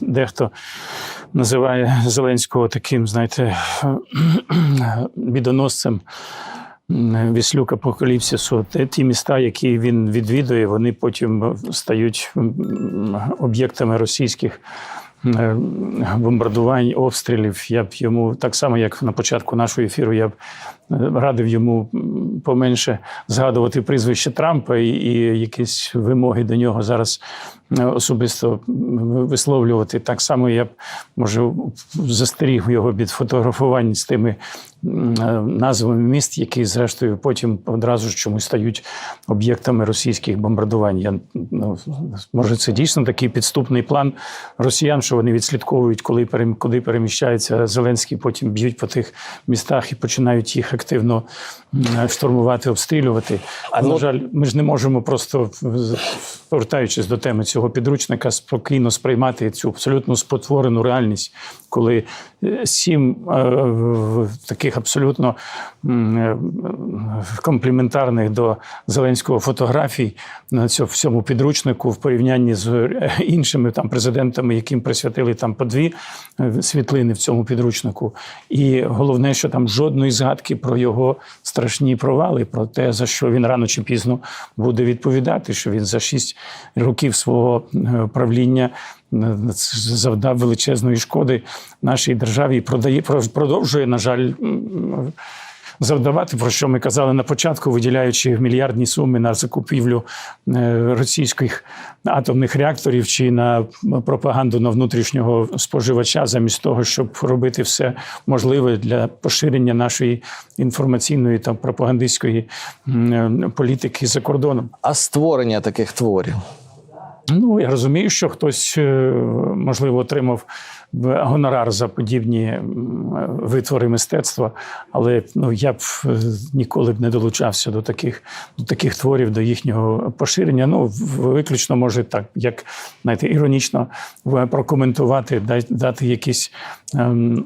дехто називає Зеленського таким, знаєте, бідоносцем. Віслюк Апокаліпсису, ті міста, які він відвідує, вони потім стають об'єктами російських бомбардувань, обстрілів. Я б йому так само, як на початку нашого ефіру, я б е, радив йому поменше згадувати прізвище Трампа і, і якісь вимоги до нього зараз особисто висловлювати. Так само я може застеріг його від фотографувань з тими е, назвами міст, які зрештою потім одразу ж чомусь стають об'єктами російських бомбардувань. Я ну може це дійсно такий підступний план росіян, що вони відслідковують, коли куди переміщається Зеленський, потім б'ють по тих містах і починають їх активно штурмувати, обстрілювати. А на жаль, ми ж не можемо просто повертаючись до теми цього підручника, спокійно сприймати цю абсолютно спотворену реальність, коли е, сім е, таких абсолютно е, компліментарних до Зеленського фотографій на цьому всьому підручнику в порівнянні з іншими там президентами, яким присвятили там по дві світлини в цьому підручнику. І головне, що там жодної згадки про його страшні провали, про те, за що він рано чи пізно буде відповідати, що він за шість років свого е, правління е, завдав величезної шкоди нашій державі і продає продовжує, на жаль. Завдавати, про що ми казали на початку, виділяючи мільярдні суми на закупівлю е, російських атомних реакторів чи на пропаганду на внутрішнього споживача, замість того, щоб робити все можливе для поширення нашої інформаційної та пропагандистської політики за кордоном. А створення таких творів. Ну, я розумію, що хтось, е, можливо, отримав гонорар за подібні витвори мистецтва, але ну, я б е, ніколи б не долучався до таких, до таких творів, до їхнього поширення. Ну, виключно може так, як знаєте, іронічно прокоментувати, дати якісь ем,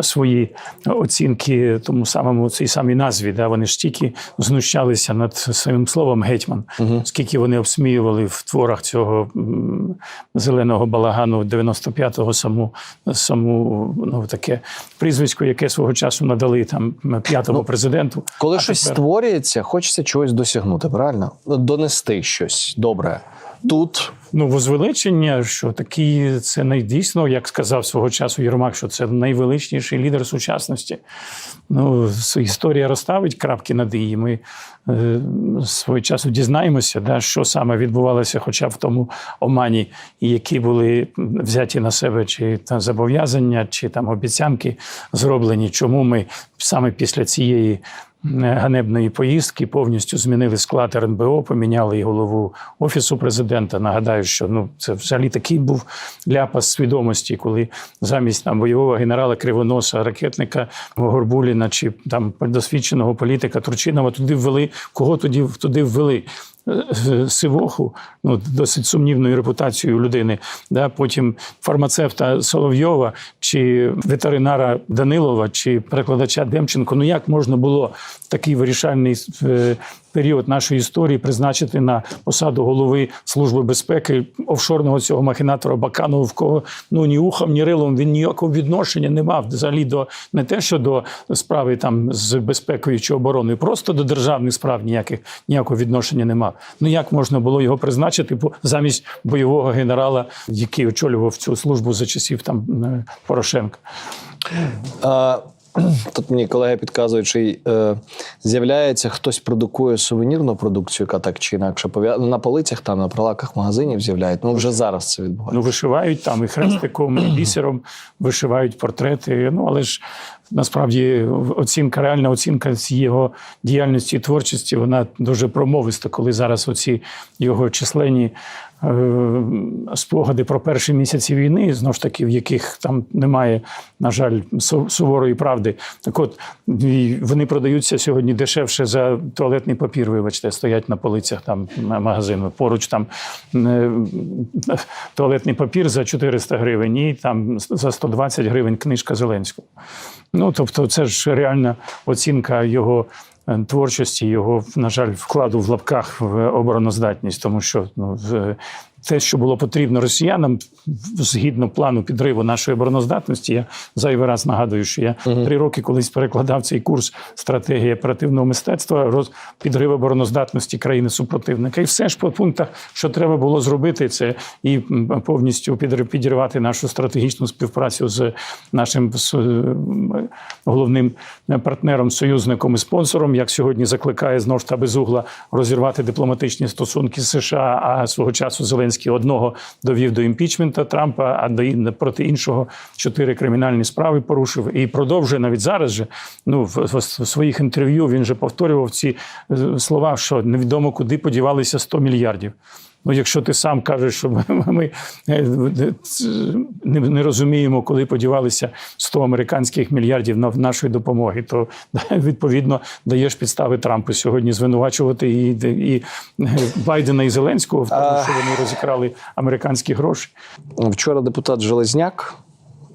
свої оцінки тому самому цій самій назві. Да? Вони ж тільки знущалися над своїм словом гетьман, скільки вони обсміювали в творах цього м, зеленого балагану 95-го саму, саму ну, таке прізвисько, яке свого часу надали там п'ятому президенту. Коли А щось тепер- створюється, хочеться чогось досягнути, правильно? Донести щось добре. Тут Ну, возвеличення, що такий це най- дійсно, як сказав свого часу Єрмак, що це найвеличніший лідер сучасності. Ну, історія розставить крапки над «і», Ми е, свого часу дізнаємося, да, що саме відбувалося, хоча в тому омані, і які були взяті на себе чи там зобов'язання, чи там обіцянки зроблені. Чому ми саме після цієї ганебної поїздки повністю змінили склад РНБО, поміняли і голову офісу президента. Нагадаю, що ну це взагалі такий був ляпас свідомості, коли замість там бойового генерала Кривоноса, ракетника Горбуліна чи там досвідченого політика Турчинова туди ввели. Кого тоді туди ввели? Е, Сивоху, ну досить сумнівною репутацією людини. Да, потім фармацевта Соловйова, чи ветеринара Данилова, чи перекладача Демченко. Ну як можна було такий вирішальний е, період нашої історії призначити на посаду голови служби безпеки офшорного цього махінатора Баканова, в кого ну ні ухом, ні рилом він ніякого відношення не мав взагалі до не те, що до справи там з безпекою чи обороною, просто до державних справ ніяких ніякого відношення не мав. Ну як можна було його призначити замість бойового генерала, який очолював цю службу за часів там е, Порошенка? тут мені колеги підказують, чи е, з'являється хтось продукує сувенірну продукцію, яка так чи інакше пов'язана на полицях, там на прилавках магазинів з'являють. Ну вже зараз це відбувається. Ну, вишивають там і хрестиком, і бісером вишивають портрети. Ну, але ж насправді оцінка, реальна оцінка з його діяльності і творчості, вона дуже промовиста, коли зараз оці його численні спогади про перші місяці війни, знову ж таки, в яких там немає, на жаль, суворої правди. Так от вони продаються сьогодні дешевше за туалетний папір, вибачте, стоять на полицях там магазину. Поруч там е, туалетний папір за 400 гривень і там за 120 гривень книжка Зеленського. Ну тобто, це ж реальна оцінка його е, творчості, його, на жаль, вкладу в лапках в обороноздатність, тому що ну, те, що було потрібно росіянам, згідно плану підриву нашої обороноздатності, я зайвий раз нагадую, що я три роки колись перекладав цей курс стратегії оперативного мистецтва роз підрив обороноздатності країни супротивника. І все ж по пунктах, що треба було зробити, це і повністю підірвати нашу стратегічну співпрацю з нашим з, е, головним партнером, союзником і спонсором, як сьогодні закликає знову ж та безугла розірвати дипломатичні стосунки з США. А свого часу Зеленський одного довів до імпічмента Трампа, а до проти іншого чотири кримінальні справи порушив і продовжує навіть зараз же. Ну в, в, в своїх інтерв'ю він же повторював ці е, слова, що невідомо куди подівалися 100 мільярдів. Ну, якщо ти сам кажеш, що ми- ми е, не, не розуміємо, коли подівалися 100 американських мільярдів на нашої допомоги, то відповідно даєш підстави Трампу сьогодні звинувачувати і, і е, Байдена і Зеленського в тому, що вони розікрали американські гроші. Вчора депутат Железняк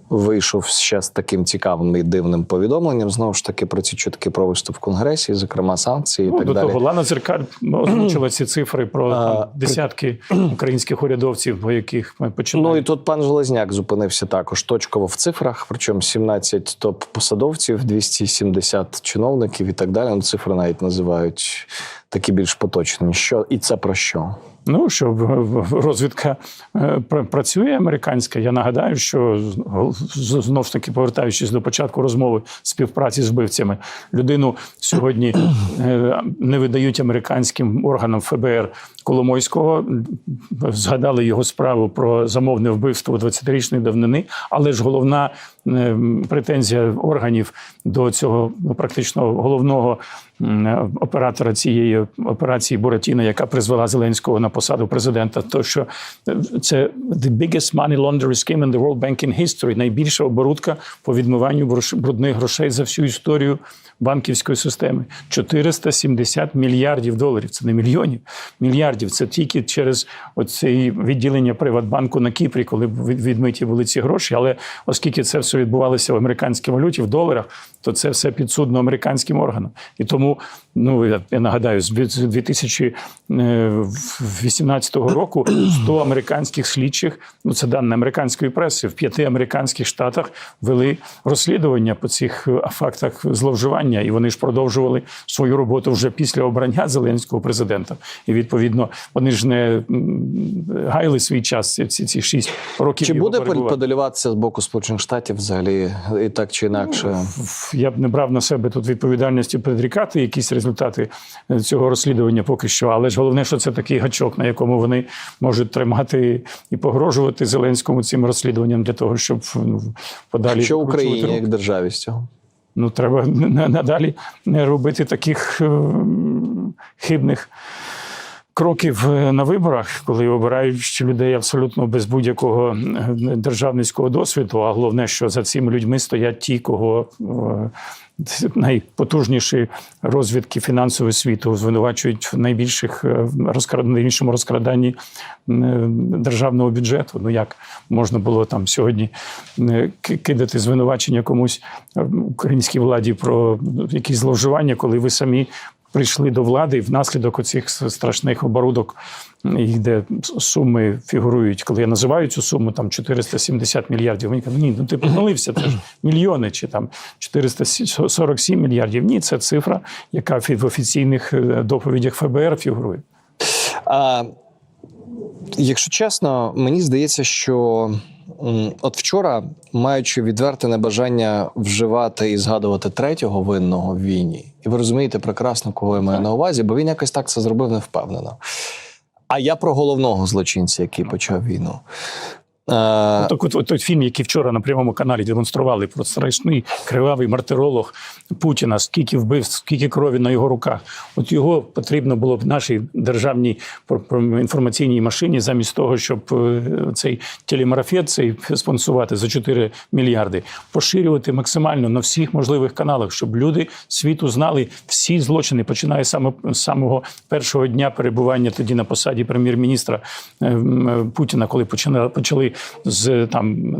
вийшов ще з таким цікавим і дивним повідомленням. Знову ж таки про ці чутки про виступ в конгресі, зокрема санкції і Ну, так до далі. того Лана Зеркаль озвучила ці цифри про А, там, десятки українських урядовців, по яких ми починаємо. Ну і тут пан Железняк зупинився також точково в цифрах, причому 17 топ-посадовців, 270 чиновників і так далі. Ну, цифри навіть називають такі більш поточні. Що і це про що? Ну що розвідка е, працює американська. Я нагадаю, що знов ж таки повертаючись до початку розмови співпраці з вбивцями, людину сьогодні е, не видають американським органам ФБР Коломойського. Згадали його справу про замовне вбивство 20-річної давнини, але ж головна е, претензія органів до цього ну, практично головного оператора цієї операції Буратіна, яка призвела Зеленського на посаду президента, то що е, це the biggest money laundering scheme in the World Banking History, найбільша оборудка по відмиванню брудних грошей за всю історію банківської системи. 470 мільярдів доларів. Це не мільйонів, мільярдів. Це тільки через оце відділення Приватбанку на Кіпрі, коли відмиті були ці гроші. Але оскільки це все відбувалося в американській валюті, в доларах, то це все підсудно американським органам. І тому, ну я, нагадаю, з дві- з 2018 року 100 американських слідчих, ну це дані американської преси, в п'яти американських штатах вели розслідування по цих е, фактах зловживання, і вони ж продовжували свою роботу вже після обрання Зеленського президента. І відповідно вони ж не м, гаяли свій час ці, ці шість років. Чи буде подолюватися з боку Сполучених Штатів взагалі і так чи інакше? я б не брав на себе тут відповідальності предрікати якісь результати е, цього розслідування поки що. Але ж головне, що це такий гачок, на якому вони можуть тримати і погрожувати Зеленському цим розслідуванням для того, щоб ну, подалі Що Україні як державі з цього? Ну треба на- надалі не робити таких е, хибних. Кроків е, на виборах, коли обирають людей абсолютно без будь-якого е, державницького досвіду, а головне, що за цими людьми стоять ті, кого е, найпотужніші розвідки фінансового світу звинувачують в найбільших найбільшому розкраданні державного бюджету. Ну як можна було там сьогодні кидати звинувачення комусь українській владі про якісь зловживання, коли ви самі прийшли до влади і внаслідок оцих страшних оборудок, де суми фігурують. Коли я називаю цю суму там 470 мільярдів, вони кажуть, ні, ну ти помилився, це ж мільйони чи там 447 мільярдів. Ні, це цифра, яка в офіційних е, доповідях ФБР фігурує. А, якщо чесно, мені здається, що от вчора, маючи відверте небажання вживати і згадувати третього винного в війні, і ви розумієте прекрасно, кого я маю на увазі, бо він якось так це зробив невпевнено. А я про головного злочинця, який почав війну. Е, Так, от, от той фільм, який вчора на прямому каналі демонстрували про страшний кривавий мартиролог Путіна, скільки вбивств, скільки крові на його руках. От його потрібно було б нашій державній інформаційній машині, замість того, щоб е, цей телемарафет цей спонсувати за 4 мільярди, поширювати максимально на всіх можливих каналах, щоб люди світу знали всі злочини, починає саме з самого першого дня перебування тоді на посаді прем'єр-міністра е, е, Путіна, коли почали з там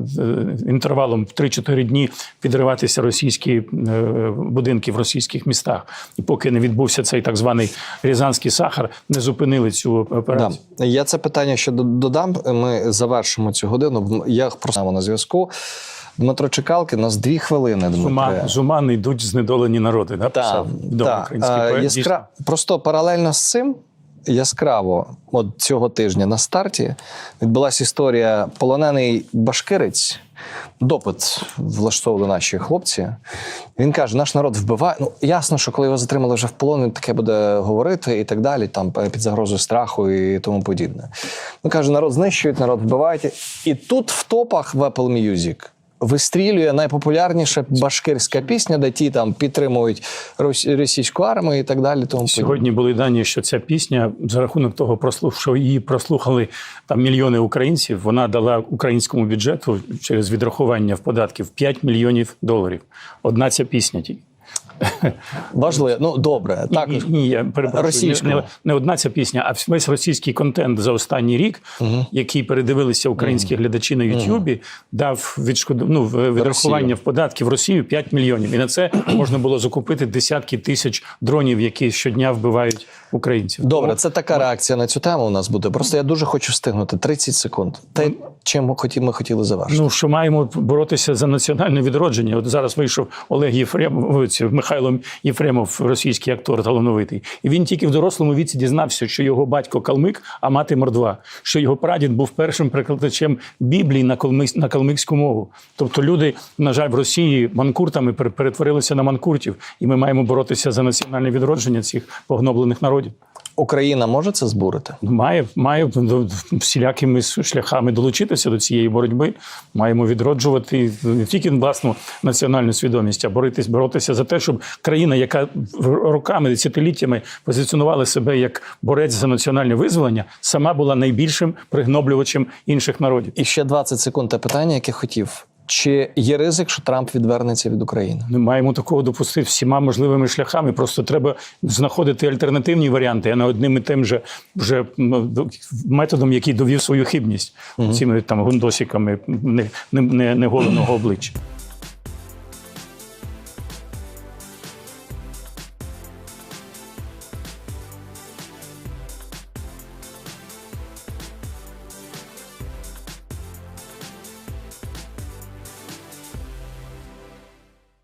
інтервалом в 3-4 дні підриватися російські е, будинки в російських містах. І поки не відбувся цей так званий рязанський сахар, не зупинили цю операцію. Да. Я це питання ще додам. Ми завершимо цю годину. Я просто на зв'язку. Дмитро Чекалкин, у нас дві хвилини. Ума, з ума не йдуть знедолені народи. Да, Так, писав так. український Е. Яскра... Просто паралельно з цим яскраво, от цього тижня на старті відбулася історія полонений башкирець. Допит влаштовували наші хлопці. Він каже: наш народ вбиває. Ну ясно, що коли його затримали вже в полон, він таке буде говорити і так далі, там під загрозою страху і тому подібне. Він каже: народ знищують, народ вбивають. І тут в топах в Apple Music вистрілює найпопулярніша башкирська пісня, де ті там підтримують рос- російську армію і так далі. Тому. Сьогодні були дані, що ця пісня за рахунок того, що її прослухали там мільйони українців. Вона дала українському бюджету через відрахування в податків 5 мільйонів доларів. Одна ця пісня тільки. важливо. Ну добре, так Ні, ні, я перепрошую. Не, не, одна ця пісня, а весь російський контент за останній рік, який передивилися українські глядачі на Ютубі, дав відшкоду, ну, відрахування Росію. в податки в Росію 5 мільйонів. І на це можна було закупити десятки тисяч дронів, які щодня вбивають українців. добре. Тому Це така реакція на цю тему. У нас буде. Просто я дуже хочу встигнути 30 секунд. Те, чим ми хотіли, ми хотіли завершити. Ну, що маємо боротися за національне відродження. От зараз вийшов Олег Єфремов, ось, Михайло Єфремов, російський актор талановитий. І він тільки в дорослому віці дізнався, що його батько калмик, а мати мордва, що його прадід був першим перекладачем Біблії на на калмикську мову. Тобто люди, на жаль, в Росії манкуртами пере- перетворилися на манкуртів, і ми маємо боротися за національне відродження цих погноблених народів. Україна може це збурити? Має, має всілякими шляхами долучитися до цієї боротьби. Маємо відроджувати не тільки власну національну свідомість, а боротися, боротися за те, щоб країна, яка роками, десятиліттями позиціонувала себе як борець за національне визволення, сама була найбільшим пригноблювачем інших народів. І ще 20 секунд те питання, яке хотів. Чи є ризик, що Трамп відвернеться від України? Ми маємо такого допустити всіма можливими шляхами. Просто треба знаходити альтернативні варіанти, а не одним і тим же вже методом, який довів свою хибність цими там гундосиками не, не, не, голеного обличчя.